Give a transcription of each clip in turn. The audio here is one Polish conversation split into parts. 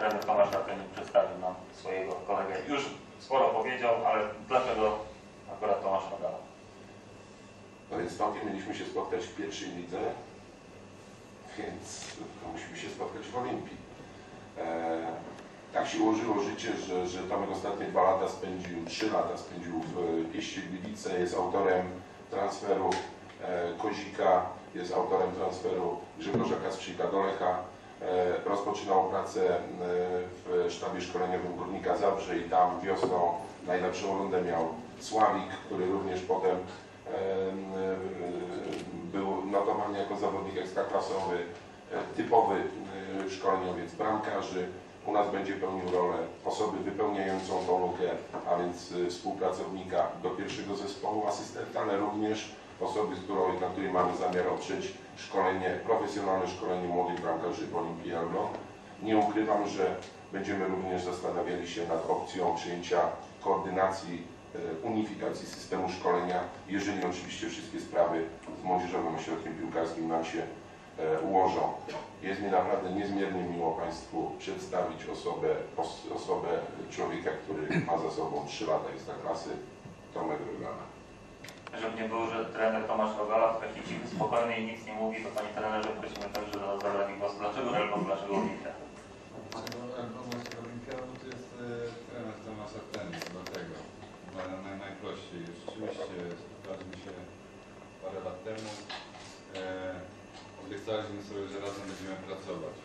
radny Tomasz Latynik przedstawił nam swojego kolegę. Już sporo powiedział, ale dlaczego akurat Tomasz Nogala? No więc Tomkiem mieliśmy się spotkać w pierwszej lidze, więc musimy się spotkać w Olimpii. Eee, tak się ułożyło życie, że, że Tomek ostatnie dwa lata spędził, trzy lata spędził w Pieście Gliwice, jest autorem transferu e, Kozika, jest autorem transferu Grzegorza Kasprzyka do Lecha. E, rozpoczynał pracę e, w sztabie szkoleniowym Górnika Zabrze i tam wiosną najlepszą rundę miał Sławik, który również potem e, był notowany jako zawodnik ekstraklasowy, typowy szkoleniowiec bramkarzy. U nas będzie pełnił rolę osoby wypełniającą tą lukę, a więc współpracownika do pierwszego zespołu, asystenta, ale również osoby, z którą, na której mamy zamiar oprzeć szkolenie, profesjonalne szkolenie młodych bramkarzy Elbląg. Nie ukrywam, że będziemy również zastanawiali się nad opcją przyjęcia koordynacji, e, unifikacji systemu szkolenia, jeżeli oczywiście wszystkie sprawy z Młodzieżowym Ośrodkiem Piłkarskim nam się e, ułożą. Jest mi naprawdę niezmiernie miło Państwu przedstawić osobę, os- osobę człowieka, który ma za sobą 3 lata ekstraklasy, Tomek Rogana. Żeby nie było, że trener Tomasz Rogala to taki cichy, spokojny i nic nie mówi, to Panie trenerze prosimy także o zabranie głosu. Dlaczego Elbląg, dlaczego Olimpia? E, najprościej. Rzeczywiście spotkaliśmy się parę lat temu. E, obiecaliśmy sobie, że razem będziemy pracować.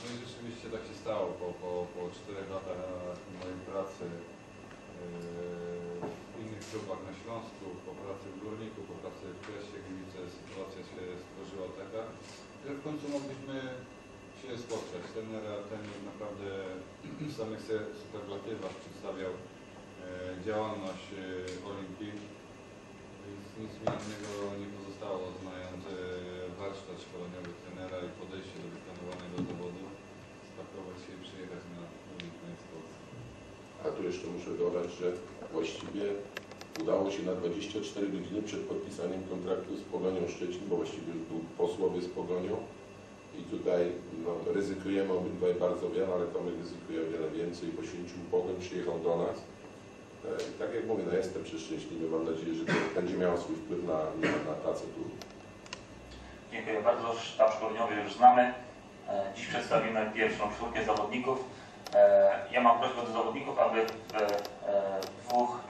No i rzeczywiście tak się stało. Po, po, po czterech latach mojej pracy e, w innych klubach na Śląsku, po pracy w Górniku, po pracy w Kresie Gliwice sytuacja się stworzyła taka, że w końcu mogliśmy się spotkać. Trener ten naprawdę w samych superlatywach przedstawiał e, działalność e, Olimpii. Więc nic mi innego nie pozostało, znając e, warsztat szkoleniowy trenera i podejście do wykonywanego zawodu, spakować się i przyjechać na Olimpię. A tu jeszcze muszę dodać, że właściwie udało się na 24 godziny przed podpisaniem kontraktu z Pogonią Szczecin, bo właściwie już był posłowie z Pogonią i tutaj no, ryzykujemy obydwaj bardzo wiele, ale Tomek ryzykuje o wiele więcej, poświęcił Pogoń, przyjechał do nas. E, I tak jak mówię, no jestem przeszczęśliwy, mam nadzieję, że to będzie miało swój wpływ na, na, na pracę klubu. Dziękuję bardzo. Sztab szkoleniowy już znamy. E, Dziś przedstawimy pierwszą czwórkę zawodników. E, Ja mam prośbę do zawodników, aby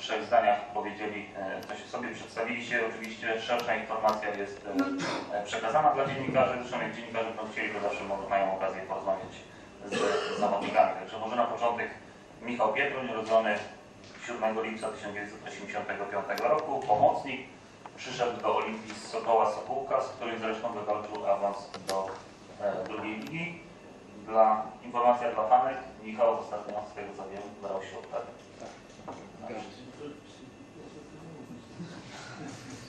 trzech zdaniach powiedzieli e, coś sobie, przedstawili się. Oczywiście szersza informacja jest e, przekazana dla dziennikarzy. Zresztą jak dziennikarze będą chcieli, to zawsze mają okazję porozmawiać z zawodnikami. Także może na początek Michał Pietruń, urodzony 7 lipca 1985 roku, pomocnik, przyszedł do Olimpii z Sokoła Sokółka, z którym zresztą wywalczył awans do e, drugiej ligi. Dla informacja dla fanek, Michał ostatnio, z tego co wiem, brał ślub, tak?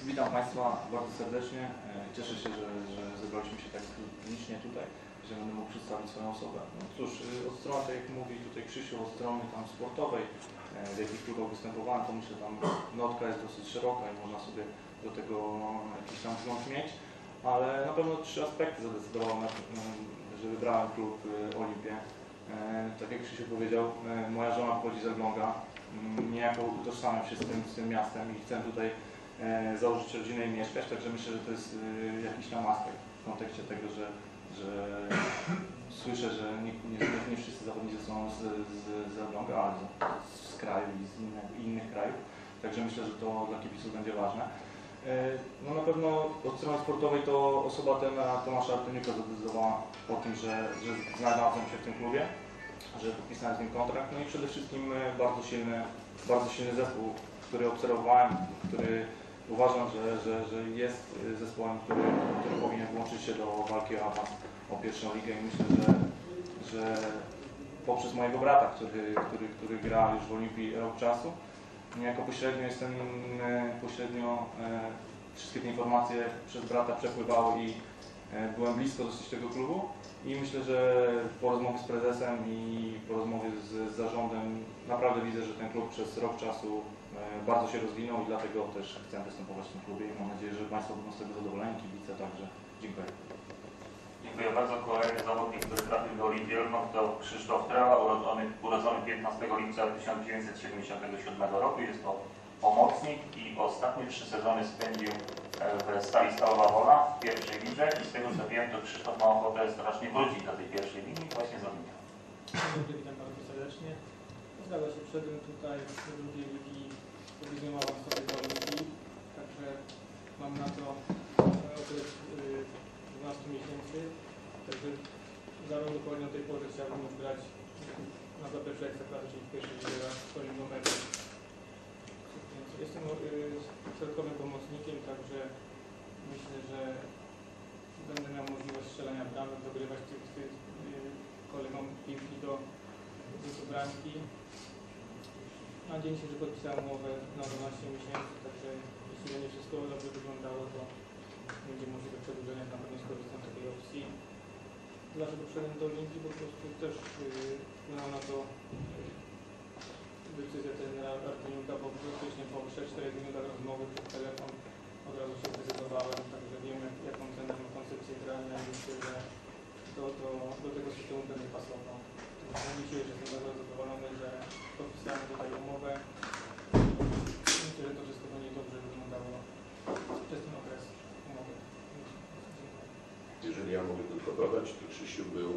Witam Państwa bardzo serdecznie. E, Cieszę się, że, że zebraliśmy się tak licznie tutaj, że będę mógł przedstawić swoją osobę. No cóż, y, od strony, tak jak mówi tutaj Krzysiu, od strony tam sportowej, e, w jakich klubach występowałem, to myślę, tam notka jest dosyć szeroka i można sobie do tego jakiś tam wgląd mieć, ale na pewno trzy aspekty mm, że wybrałem klub Olimpię. E, Tak jak Krzysiu powiedział, e, moja żona pochodzi z Elbląga, Mm, niejako utożsamiam się z tym, z tym miastem i chcę tutaj e, założyć rodzinę i mieszkać, także myślę, że to jest jakiś tam aspekt w kontekście tego, że, że słyszę, że nie, nie, nie wszyscy zawodnicy są z, z, z Elbląga, ale z, z kraju i z innych, innych krajów, także myślę, że to dla kibiców będzie ważne. E, No na pewno od strony sportowej to osoba ten Tomasza Artemiuka zadecydowała o tym, że, że znalazłem się w tym klubie, że podpisałem z nim kontrakt, no i przede wszystkim e, bardzo silny, bardzo silny zespół, który obserwowałem, który uważam, że, że, że jest e, zespołem, który, który powinien włączyć się do walki o awans o pierwszą ligę. I myślę, że, że poprzez mojego brata, który, który, który gra już w Olimpii rok czasu, niejako pośrednio jestem, e, pośrednio e, wszystkie te informacje przez brata przepływały i e, byłem blisko dosyć tego klubu i myślę, że po rozmowie z prezesem i po rozmowie z, z zarządem naprawdę widzę, że ten klub przez rok czasu bardzo się rozwinął i dlatego też chcę występować w tym klubie i mam nadzieję, że Państwo będą z tego zadowoleni, kibice także. Dziękuję. Dziękuję bardzo. Kolejny zawodnik, który trafił do Olimpii Elbląg to Krzysztof Trela, urodzony, urodzony 15 lipca 1977 roku. Jest to pomocnik i ostatnie trzy sezony spędził e, w Stali Stalowa Wola w pierwszej lidze i z tego co wiem, to Krzysztof ma ochotę strasznie wrócić do tej pierwszej linii właśnie z dobry, witam bardzo serdecznie. Zgadza się, wszedłem tutaj do drugiej ligi pobliżniowałam sobie do ligi, także mam na to e, y, 12 miesięcy, także zarówno dokładnie tej porze chciałbym już grać na zaplecze Ekstraklasy, czyli w pierwszej w swoim numerze. Jestem y, środkowym pomocnikiem, także myślę, że będę miał możliwość strzelania bramek, dogrywać tych, tych y, kolegom piłki do, do bramki. Na dzień się, że podpisałem umowę na 12 miesięcy, także jeśli będzie wszystko dobrze wyglądało, to będzie możliwe przedłużenie, na pewno skorzystam z takiej opcji. Dlaczego wszedłem do linki? Po prostu też yy, wpłynęła na to yy, decyzja trenera Artemiuka, bo praktycznie po 3-4 minutach rozmowy przez telefon od razu się zdecydowałem, także wiem jak, jaką trener ma koncepcję grania i myślę, że do, do, do tego systemu będę pasował. Także Dzisiaj że jestem bardzo zadowolony, że podpisałem tutaj umowę. Myślę, że to wszystko będzie dobrze wyglądało przez ten okres umowy. Dziękuję. Jeżeli ja mogę to Krzysiu był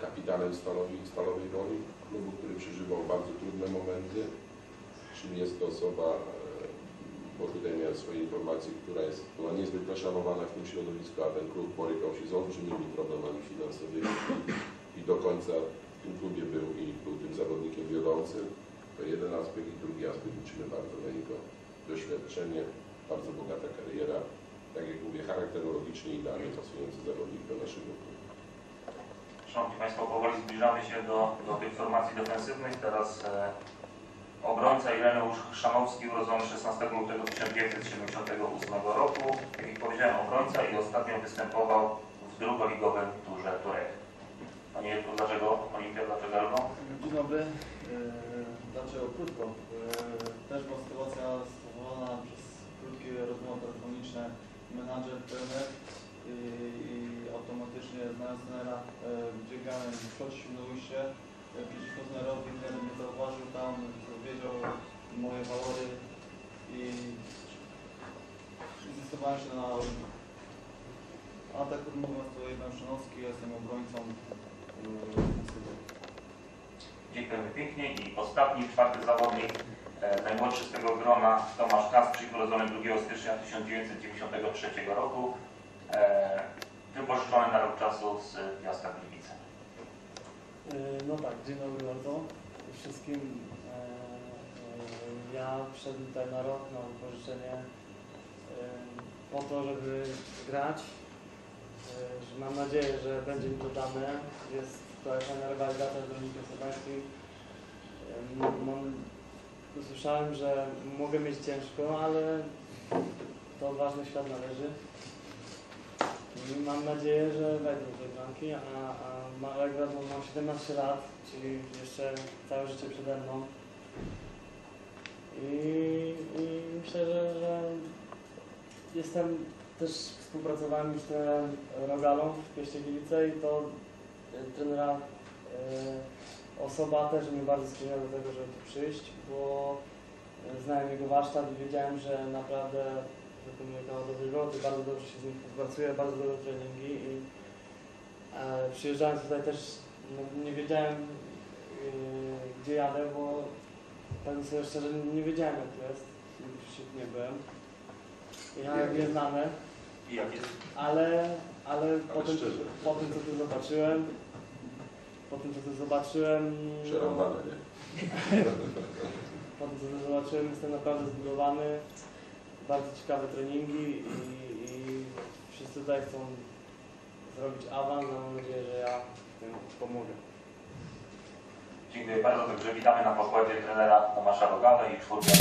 kapitanem Stalowi, Stalowej Woli, klubu, który przeżywał bardzo trudne momenty. Czym jest to osoba, e, bo tutaj miałem swoje informacje, która jest była niezwykle szanowana w tym środowisku, a ten klub borykał się z olbrzymimi problemami finansowymi i do końca w tym klubie był i był tym zawodnikiem wiodącym. To jeden aspekt i drugi aspekt liczymy bardzo na jego doświadczenie, bardzo bogata kariera, tak jak mówię, charakterologicznie idealnie pasujący zawodnik do naszego klubu. Szanowni Państwo, powoli zbliżamy się do, do tych formacji defensywnych. Teraz e, obrońca Ireneusz Szanowski, urodzony 16 lutego 1978 roku. Jak już powiedziałem, obrońca i ostatnio występował w drugoligowym turze Turek. Panie Jurku, dlaczego Olimpia, dlaczego Arno? Dzień dobry. Eee, Dlaczego krótko? Eee, Też była sytuacja spowodowana przez krótkie rozmowy telefoniczne menadżer, trener i, automatycznie znając trenera e, biegałem, wchodził na ujście e, przeciwko trenerowi, trener mnie zauważył tam, wiedział moje walory i zdecydowałem się na. A tak mówiąc to Jan Szanowski, ja jestem obrońcą eee, Dziękujemy pięknie. I ostatni, czwarty zawodnik, e, najmłodszy z tego grona, Tomasz Kasprzyk, urodzony 2 stycznia 1993 roku. E, wypożyczony na rok czasu z Piasta Gliwice. No tak, dzień dobry bardzo wszystkim. E, e, Ja przyszedłem tutaj na rok na wypożyczenie po to, żeby grać. Mam nadzieję, że będzie mi to dane. Jest to fajna rywalizacja z Dominikiem Sobańskim. E, m- Mam, słyszałem, że mogę mieć ciężko, ale to odważny świat należy. Mam nadzieję, że wejdę do tej bramki, a, a Marek wiadomo mam 17 lat, czyli jeszcze całe życie przede mną. I, i myślę, że, że jestem też współpracowałem z trenerem Rogalą w Pieście Gliwice i to e, trenera e, osoba też mnie bardzo skłoniła do tego, żeby tu przyjść, bo e, znałem jego warsztat i wiedziałem, że naprawdę kawał dobrej roboty, bardzo dobrze się z nim współpracuje, bardzo dobre treningi i e, przyjeżdżając tutaj też no, nie wiedziałem e, gdzie jadę, bo powiem sobie szczerze, nie wiedziałem jak to jest, nigdy tu nie byłem. Jechałem Jak jest? nieznane, I jak jest ale, ale po, tym, szczerze. po tym co tu zobaczyłem, po tym co tu zobaczyłem, Przerąbane, nie? po tym co tu zobaczyłem jestem naprawdę zbudowany, bardzo ciekawe treningi i, i wszyscy tutaj chcą zrobić awans, mam nadzieję, że ja tym pomogę. Dziękuję bardzo. Także witamy na pokładzie trenera Tomasza Rogala i czwórkę.